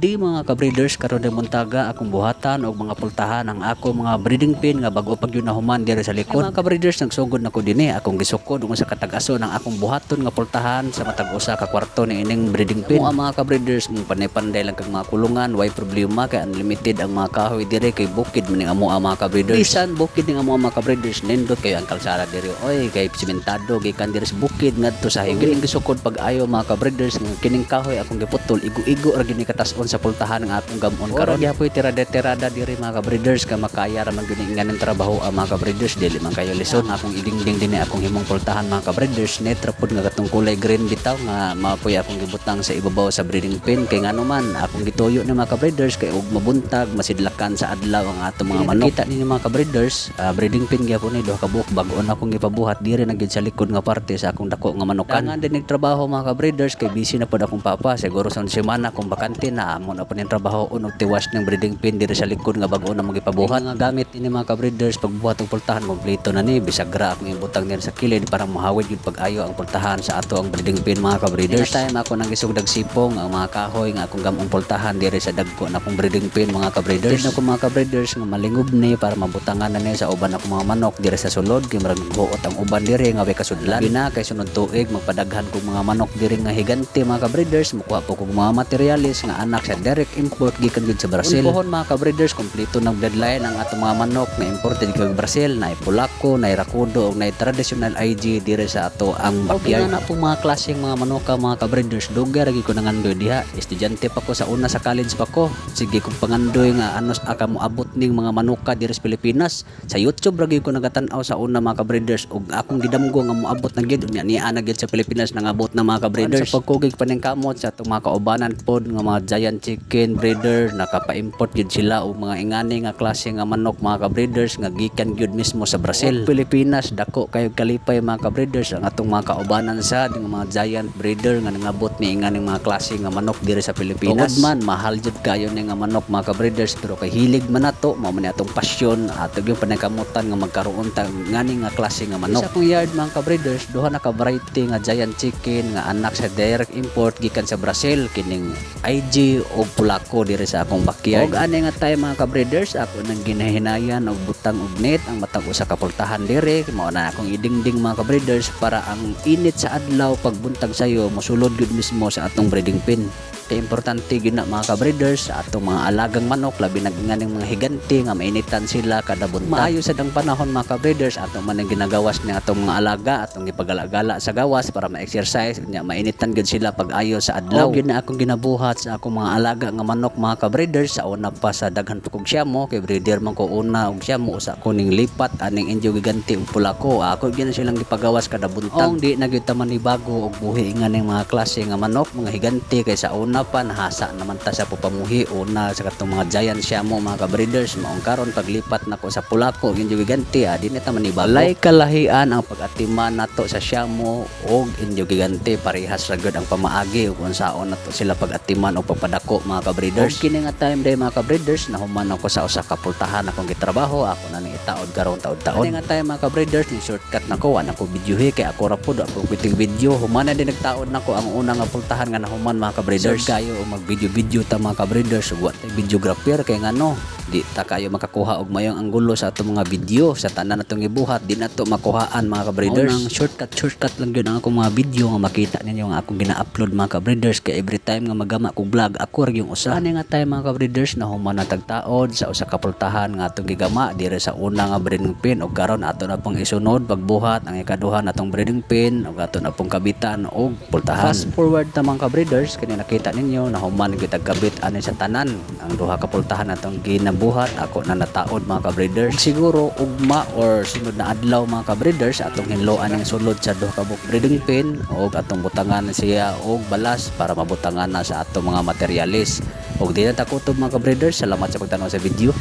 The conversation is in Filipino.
Di mga kabreeders karon din muntaga akong buhatan og mga pultahan ang ako mga breeding pin nga bag-o pag yun nahuman diri sa likod. Mga kabreeders nagsugod na ko dinhi akong gisukod ug sa katag-aso ng akong buhaton nga pultahan sa matag usa ka kwarto ni ining breeding pin. Ang mga kabreeders mong panay-panday lang kag mga kulungan, way problema kay unlimited ang mga kahoy diri kay bukid man ning amo ang mga kabreeders. Bisan bukid ning amo ang mga kabreeders nindot kayo ang kalsada diri. Oy kay simentado gikan diri sa bukid ngadto sa. Gining gisukod pag ayo mga kabreeders nga kining kahoy akong giputol igo-igo ra gini katas-on sa pultahan ng atong gamon. Karon gyapon tirada-tirada diri mga kabreeders ka makaya ra man nga ng trabaho ang mga kabreeders. Dili man kayo lison akong idingding dinhi akong himong pultahan mga kabreeders. Netra pud nga katong kulay green bitaw nga mapoy akong gibutang sa ibabaw sa breeding pen kay ngano man akong gituyo ni mga kabreeders kay ug mabuntag masidlakan sa adlaw ang atong mga manok. kita ninyo mga kabreeders ah, breeding pen gyapon ni duha ka buok bag-on akong gipabuhat diri na gyud sa likod nga parte sa akong dako nga manukan. Nga din nagtrabaho mga kabreeders kay busy na pud akong papa. Siguro sa semana kung bakante na amo na po ning trabaho unog tiwas ng breeding pin diri sa likod nga bag-o na mga ipabuhat nga gamit ini mga kabreeders pagbuhat og pultahan kompleto na ni. Bisag ra akong ibutang din sa kilid para mahawid gyud pag-ayo ang pultahan sa ato ang breeding pin mga kabreeders. Time ako nang isugdag sipong ang mga kahoy nga akong gamong pultahan diri sa dagko na akong breeding pin mga kabreeders. Na ko mga kabreeders nga malingob ni para mabutangan na ni sa uban akong mga manok diri sa sulod kay marag buot ang uban diri nga way kasudlan. Bina kay sunod tuig magpadaghan kog mga manok diri nga higante mga kabreeders. Mukuha po kog mga materialis nga anak sa direct import gikan gud sa Brazil. Unpohon mga kabreeders kompleto ng deadline ang atong mga manok na imported kag Brazil. Na pulako na rakudo ug na traditional IG diri sa ato ang backyard na po mga klaseng mga manok ka mga kabreeders dugar gi ko nangandoy diha. Estudyante pa ko sa una sa college pa ko. Sige kong pangandoy nga anos aka mo abot ning mga manuka diri sa Pilipinas? Sa YouTube ra gyud ko nagatan-aw sa una mga kabreeders. Ug akong gidamgo nga moabot na gyud unya niya na gyud sa Pilipinas nangabot na mga kabreeders. Sa pagkugig pa ning kamot sa atong mga kaubanan pod nga mga giant chicken breeder nakapa-import gyud sila og mga ingani nga klase nga manok mga kabreeders nga gikan gyud mismo sa Brazil. Ug Pilipinas dako kayo kalipay mga kabreeders. Ang atong mga kaubanan sa nga mga giant breeder nga nangabot ni inganing mga klase nga manok diri sa Pilipinas. Tungod man mahal jud kayo ni nga manok mga kabreeders pero kay hilig man nato mao man atong pasyon ato yung panagkamutan nga magkaroon ta ngani nga klase nga manok. Sa akong yard mga kabreeders duha na ka variety nga giant chicken nga anak sa direct import gikan sa Brazil kining IG o pulako diri sa akong backyard. Ug ani nga time mga kabreeders ako nang ginahinayan og butang og net ang matag usa ka pultahan diri. Mao na akong idingding mga kabreeders para ang init sa adlaw pagbuntag sayo mosulod gud mismo sa atong breeding pen kay importante gyud na mga kabreeders sa atong mga alagang manok labi na nganing mga higante nga mainitan sila kada buntag maayo sa dang panahon mga kabreeders atong man ang ginagawas ni atong mga alaga atong gipagala-gala sa gawas para ma-exercise nya mainitan gyud sila pag ayo sa adlaw. Gyud na akong ginabuhat sa akong mga alaga nga manok mga kabreeders sa una pa sa daghan pa kog siyamo kay breeder man ko una og siyamo usa ko ning lipat aning indio giganti ug pulako ako gyud na silang gipagawas kada buntag di na gyud ta man bago og buhi nga ning mga klase nga manok mga higanti kay sa una pa nahasa naman ta sa pupamuhi una sa katong mga giant siyamo mga kabreeders maong karon paglipat nako sa pulako indio giganti ah, di na ta man bago lay kalahian ang pag-atiman nato sa siyamo og indio giganti parehas ra gyud ang pamaagi ug unsaon nato sila pag-atiman o pagpadako mga kabreeders. Kini nga time day mga kabreeders nahuman ako sa usa ka pultahan akong gitrabaho. Ako na ni itaod karon taod-taon. Kini nga time mga kabreeders ni shortcut nako wa nako videohi kay ako ra pud ako biting video. Human na din nagtaod nako ang una nga pultahan nga nahuman mga kabreeders kayo o mag video video ta mga kabreeders. Ug wa tay videographer kay ngano di ta kayo makakuha og mayong anggulo sa atong mga video sa tanan natong gibuhat di nato makuhaan mga kabreeders. Ang shortcut shortcut lang gyud ang akong mga video nga makita ninyo nga akong gina-upload mga kabreeders. Kay every time nga magama kog vlog ako ra yung usa. Ani nga time mga kabreeders na human na tagtaod sa usa ka pultahan nga atong gigama. Dire sa una nga breeding pin ug karon ato na pong isunod pagbuhat ang ikaduha natong breeding pin ug ato na pong kabitan og pultahan. Fast forward ta mga kabreeders kini nakita ninyo na human gyud kabit ani sa tanan. Ang duha ka pultahan ginabuhat ako na nataod mga kabreeders. Siguro ugma or sunod na adlaw mga kabreeders atong hinloan ang sulod sa duha ka breeding pin og atong butangan siya og balas para mabutangan na sa atong mga materialis. Og di na takutob mga kabreeders. Salamat sa pagtanaw sa video